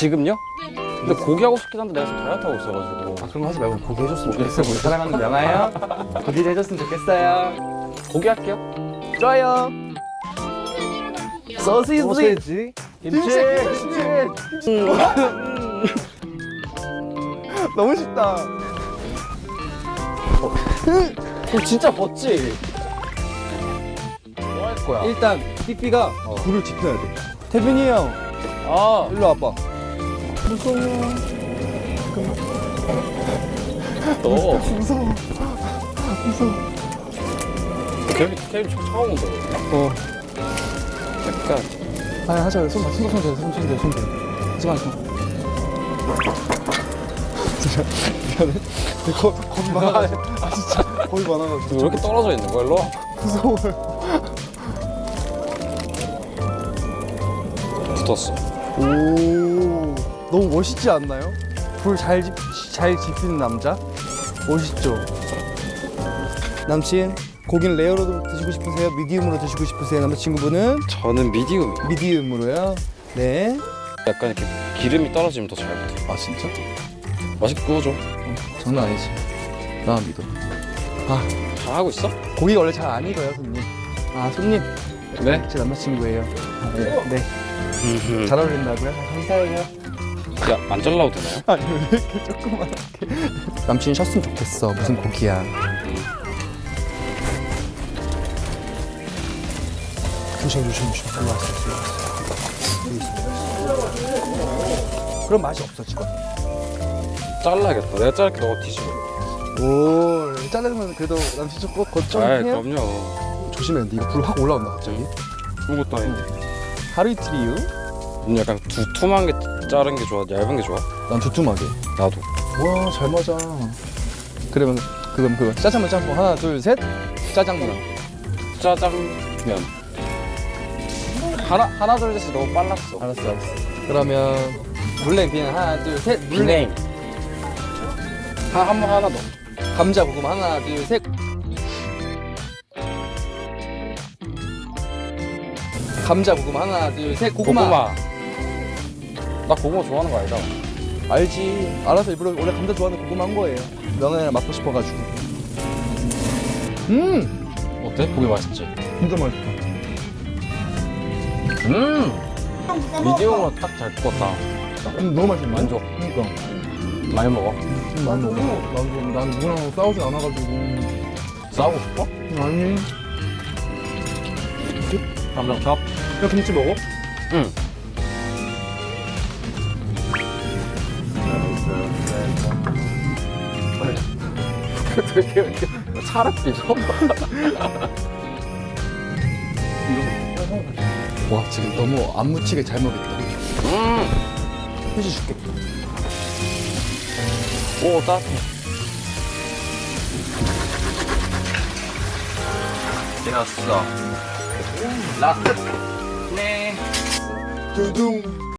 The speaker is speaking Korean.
지금요? 근데 고기 하고 싶긴 한데 내가 지금 다이어트 하고 있어가지고 그런 거 하지 말고 고기 해줬으면 좋겠어. 우리 사랑하는 명아요. 고기 해줬으면 좋겠어요. 고기 할게요 좋아요. 소시지. 소세지. 김치. 김치. 너무 쉽다. 그럼 진짜 벗지 뭐 할 거야? 일단 삐삐가 불을 지펴야 돼. 태빈이 형, 아 일로 와봐. 너 무서워 무서워 케빈 처음 온다 어. 약간 아 하자. 손 봐. 손, 손, 손, 손, 손, 대, 손 대. 하지 마, 미안해. 거, 겁이 많아가지고. 아 진짜 겁이 많아가지고. 왜 이렇게 떨어져 있는 거야 일로 와 무서워요. 붙었어 오, 너무 멋있지 않나요? 불잘 지피는 남자? 멋있죠? 남친, 고기는 레어로 드시고 싶으세요? 미디움으로 드시고 싶으세요? 남자친구분은? 저는 미디움 미디움으로요? 네. 약간 이렇게 기름이 떨어지면 더 잘 붙어 아, 진짜? 맛있게 구워줘 장난 아니지. 나 믿어. 아, 잘하고 있어? 고기 원래 잘 안 익어요, 손님. 아, 손님. 네? 제 남자친구예요. 네. 네. 잘 어울린다고요? 감사해요. 야안 잘라도 되나요? 아니, 왜 이렇게 조그맣게. 남친이 쉬었으면 좋겠어. 무슨 고기야. 조심, 조심, 조심. 일로 왔어, 일로 왔어. 여기 있어. 그럼 맛이 없어지거든. 잘라야겠다 내가 자를게 너가 뒤집어 오, 자르면 그래도 남친 좀 아이 걱정해요? 그럼요 조심해, 근데 이거 불 확 올라온다, 갑자기. 그런 것도 아닌데 하루 이틀 이유? 음, 약간 두툼한 게 자른 게 좋아 얇은 게 좋아? 난 두툼하게. 나도 와, 잘 맞아. 그러면, 그럼 그거. 짜장면 짬뽕 하나, 둘, 셋. 짜장면. 짜장면 하나 하나 둘 셋이 너무 빨랐어 알았어, 알았어. 그러면 물냉 그냥 하나, 둘, 셋. 물냉 한한 하나 더 감자 고구마 하나, 둘, 셋. 감자 고구마 하나, 둘, 셋. 고구마. 고구마 나 고구마 좋아하는 거 알잖아 알지. 알아서 일부러 원래 감자 좋아하는 고구마 한 거예요. 명예를 맡고 싶어가지고. 음, 어때? 고기 맛있지? 진짜 맛있다. 음 미디움으로 딱 잘 구웠다 음, 너무 맛있네. 만족 그러니까. 많이 먹어 음, 많이 먹어. 난, 난 누구랑 싸우지 않아가지고. 싸우고 싶어? 아니. 감자탑? 야, 김치 먹어? 응 되게 이렇게 차를 삐져? 와, 지금 너무 안 묻히게 잘 먹겠다. 음. 휴지 줄게. 오 따뜻해 되었어 라스 네 두둥.